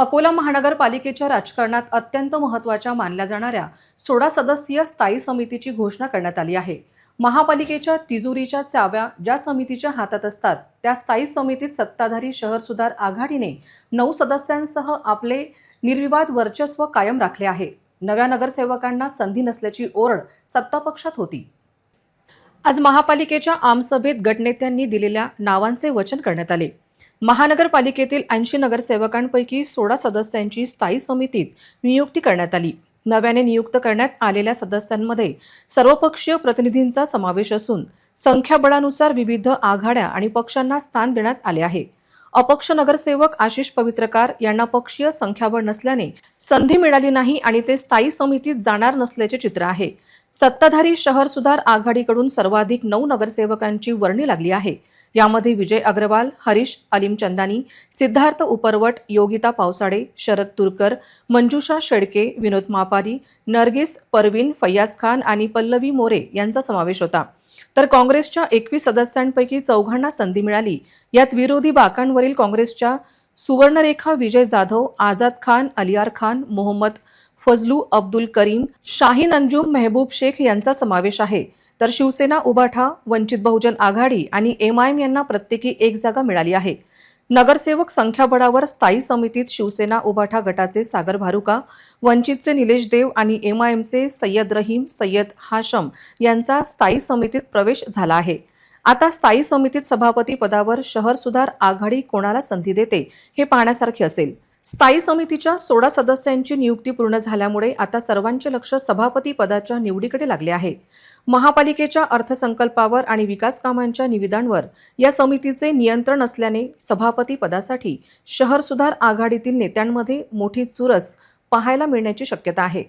अकोला महानगरपालिकेच्या राजकारणात अत्यंत महत्त्वाच्या मानल्या जाणाऱ्या सोळा सदस्यीय स्थायी समितीची घोषणा करण्यात आली आहे. महापालिकेच्या तिजोरीच्या चाव्या ज्या समितीच्या हातात असतात त्या स्थायी समितीत सत्ताधारी शहर सुधार आघाडीने नऊ सदस्यांसह आपले निर्विवाद वर्चस्व कायम राखले आहे. नव्या नगरसेवकांना संधी नसल्याची ओरड सत्तापक्षात होती. आज महापालिकेच्या आमसभेत गटनेत्यांनी दिलेल्या नावांचे वचन करण्यात आले. महानगरपालिकेतील ऐंशी नगरसेवकांपैकी सोळा सदस्यांची स्थायी समितीत नियुक्ती करण्यात आली. नव्याने नियुक्त करण्यात आलेल्या सदस्यांमध्ये सर्वपक्षीय प्रतिनिधींचा समावेश असून संख्याबळानुसार विविध आघाड्या आणि पक्षांना स्थान देण्यात आले आहे. अपक्ष नगरसेवक आशिष पवित्रकार यांना पक्षीय संख्याबळ नसल्याने संधी मिळाली नाही आणि ते स्थायी समितीत जाणार नसल्याचे चित्र आहे. सत्ताधारी शहर सुधार आघाडीकडून सर्वाधिक नऊ नगरसेवकांची वर्णी लागली आहे. यामध्ये विजय अग्रवाल हरीश अलीम चंदानी सिद्धार्थ उपरवट योगिता पावसाडे शरद तुरकर मंजुषा शेडके विनोद मापारी नरगिस परवीन फैयाज खान आणि पल्लवी मोरे यांचा समावेश होता. तर काँग्रेसच्या एकवीस सदस्यांपैकी चौघांना संधी मिळाली. यात विरोधी बाकांवरील काँग्रेसच्या सुवर्णरेखा विजय जाधव आझाद खान अलियार खान मोहम्मद फजलू अब्दुल करीम शाहीन अंजुम मेहबूब शेख यांचा समावेश आहे. तर शिवसेना उभाठा वंचित बहुजन आघाडी आणि एम आय एम यांना प्रत्येकी एक जागा मिळाली आहे. नगरसेवक संख्याबळावर स्थायी समितीत शिवसेना उभाठा गटाचे सागर भारुका वंचितचे निलेश देव आणि एम आय एमचे सय्यद रहीम सय्यद हाशम यांचा स्थायी समितीत प्रवेश झाला आहे. आता स्थायी समितीत सभापती पदावर शहर सुधार आघाडी कोणाला संधी देते हे पाहण्यासारखे असेल. स्थायी समितीच्या सोळा सदस्यांची नियुक्ती पूर्ण झाल्यामुळे आता सर्वांचे लक्ष सभापती पदाच्या निवडीकडे लागले आहे. महापालिकेच्या अर्थसंकल्पावर आणि विकास कामांच्या निविदांवर या समितीचे नियंत्रण असल्याने सभापती पदासाठी शहर सुधार आघाडीतील नेत्यांमध्ये मोठी चुरस पाहायला मिळण्याची शक्यता आहे.